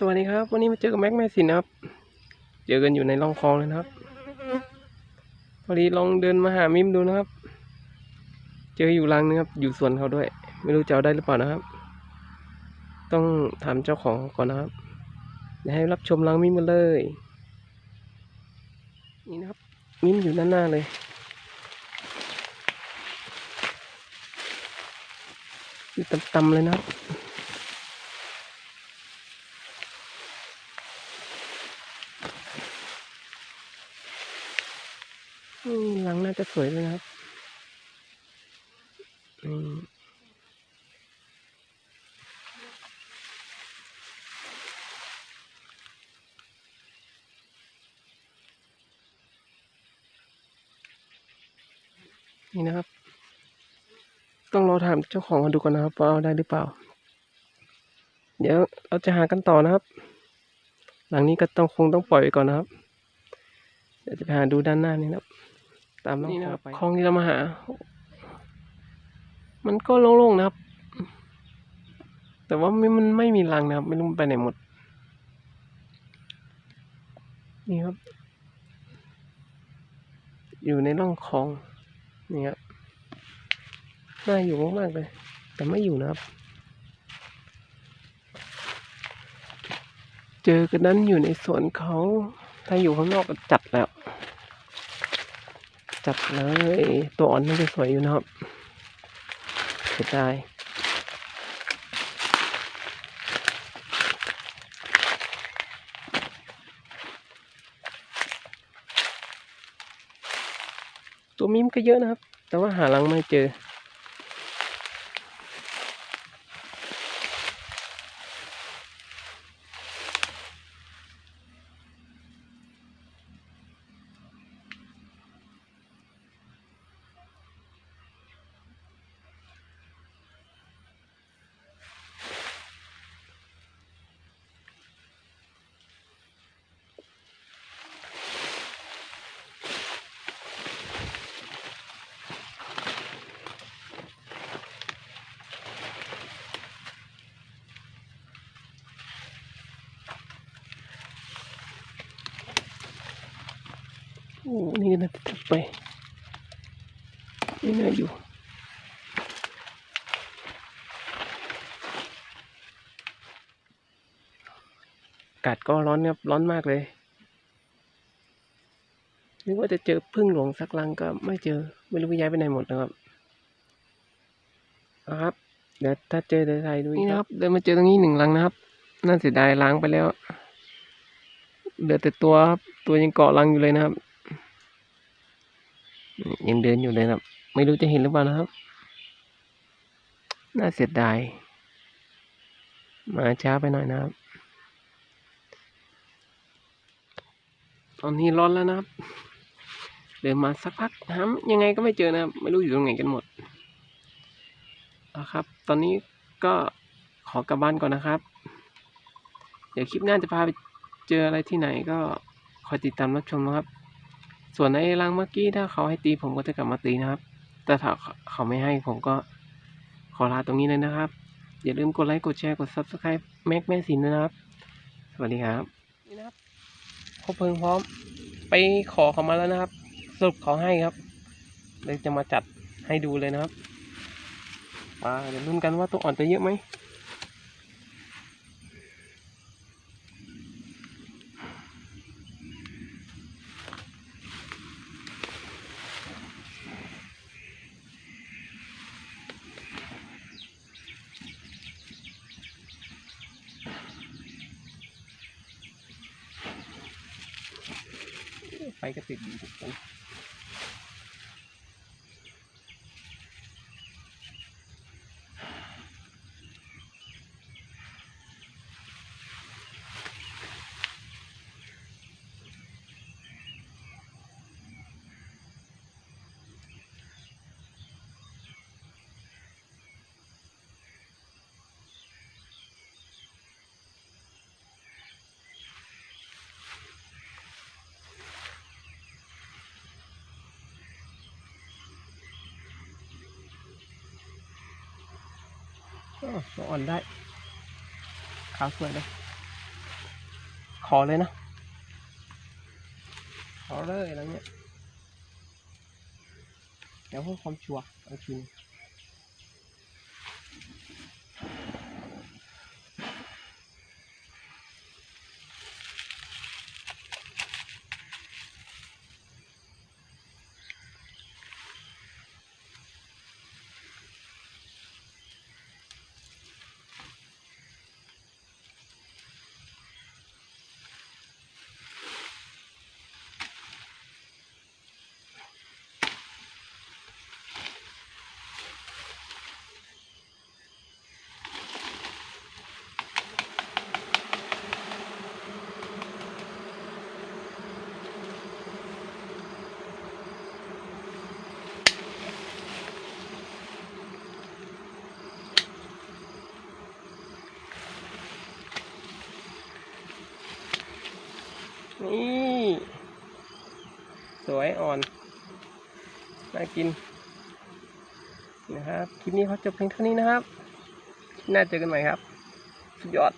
สวัสดีครับ วันนี้มาเจอกับแม็กแม่สินครับเจอกันอยู่ในร่องคลองเลยนะครับพอดีลองเดินมาหามิมดูนะครับ เจออยู่รังนึงครับ อยู่สวนเขาด้วย ไม่รู้จะเอาได้หรือเปล่านะครับ ต้องถามเจ้าของก่อนนะครับเดี๋ยวให้รับชมรังมิมกันเลย นี่นะครับ มิมอยู่ด้านหน้าเลยอยู่ต่ำๆเลยนะครับ หลังน่าจะสวยเลยนะครับนี่นะครับ ต้องรอถามเจ้าของกันดูก่อนนะครับว่าเอาได้หรือเปล่า เดี๋ยวเราจะหากันต่อนะครับ หลังนี้ก็ต้องคงต้องปล่อยไว้ก่อนนะครับ เดี๋ยวจะไปหาดูด้านหน้านี่นะครับ ตามนี่นะครับคลองที่เรามาหา มันก็โล่งๆนะครับ แต่ว่าไม่มันไม่มีรังนะครับ ไม่รู้มันไปไหนหมด นี่ครับ อยู่ในร่องคลองนี่ครับน่าอยู่มากๆเลย แต่ไม่อยู่นะครับ เจอกันนั้นอยู่ในสวนเขา ถ้าอยู่ข้างนอกก็จัดแล้ว จัดเลย ตัวอ่อนน่าจะสวยอยู่นะครับเสียดายตัวมิมก็เยอะนะครับ แต่ว่าหาลังไม่เจอ นี่น่าจะทับไปนี่น่าอยู่อากาศก็ร้อนครับร้อนมากเลยนึกว่าจะเจอพึ่งหลวงสักลังก็ไม่เจอ ไม่รู้ว่าย้ายไปไหนหมดนะครับนะครับ เดี๋ยวถ้าเจอเดี๋ยวถ่ายดูนี่นะครับเดินมาเจอตรงนี้หนึ่งลังนะครับ น่าเสียดายล้างไปแล้ว เหลือแต่ตัวครับตัวยังเกาะรังอยู่เลยนะครับ ยังเดินอยู่เลยครับ ไม่รู้จะเห็นหรือเปล่านะครับ น่าเสียดายมาช้าไปหน่อยนะครับ ตอนนี้ร้อนแล้วนะครับ เดินมาสักพักหายังไงก็ไม่เจอนะครับ ไม่รู้อยู่ตรงไหนกันหมดนะครับ ตอนนี้ก็ขอกลับบ้านก่อนนะครับ เดี๋ยวคลิปหน้าจะพาไปเจออะไรที่ไหนก็คอยติดตามรับชมนะครับ ส่วนในรังเมื่อกี้ถ้าเขาให้ตีผมก็จะกลับมาตีนะครับ แต่ถ้าเขาไม่ให้ผมก็ขอลาตรงนี้เลยนะครับ อย่าลืมกดไลค์กดแชร์กด subscribe แม็กแม่สินด้วยนะครับ สวัสดีครับนี่นะครับครบเพลิงพร้อม ไปขอเขามาแล้วนะครับ สรุปเขาให้ครับ เลยจะมาจัดให้ดูเลยนะครับว่าเดี๋ยวลุ้นกันว่าตัวอ่อนจะเยอะไหม ก็ติดดีทุกคนอ้าว ตัวอ่อนได้ ขาวสวยเลย ขอเลยนะ ขอเลยอะไรเงี้ยเดี๋ยวเพื่อความชัวร์เอาทีนึง นี่ สวยอ่อน น่ากิน นะครับ คลิปนี้เขาจบเพียงเท่านี้นะครับ น่าเจอกันใหม่ครับ สุดยอด